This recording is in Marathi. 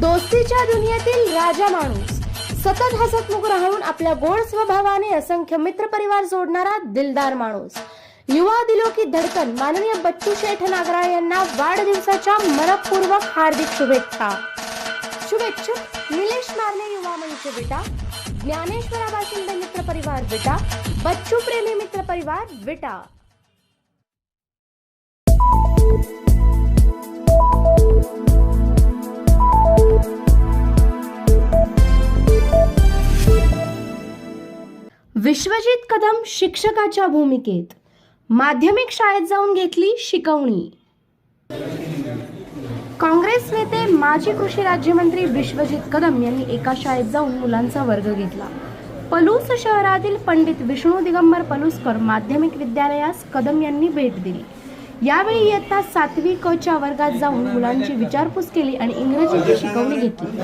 दोस्तीच्या दुनियेतील राजा माणूस. सतत हसतमुख राहून आपल्या गोड स्वभावाने असंख्य मित्र परिवार जोडणारा दिलदार माणूस. युवा दिलो की धडकन माननीय बच्चू शेठ नागरा यांना वाढदिवसाच्या मनपूर्वक हार्दिक शुभेच्छा. शुभेच्छुक निलेश मारणे युवा मंच विटा ज्ञानेश्वरा बाशिंदे मित्र परिवार विटा बच्चू प्रेमी मित्र परिवार विटा विश्वजित कदम शिक्षकाच्या भूमिकेत. माध्यमिक शाळेत जाऊन घेतली शिकवणी. काँग्रेस नेते माजी कृषी राज्यमंत्री विश्वजित कदम यांनी एका शाळेत जाऊन मुलांचा वर्ग घेतला. पलूस शहरातील पंडित विष्णू दिगंबर पलुसकर माध्यमिक विद्यालयास कदम यांनी भेट दिली. यावेळी इयत्ता सातवी क च्या वर्गात जाऊन मुलांची विचारपूस केली आणि इंग्रजीची शिकवणी घेतली.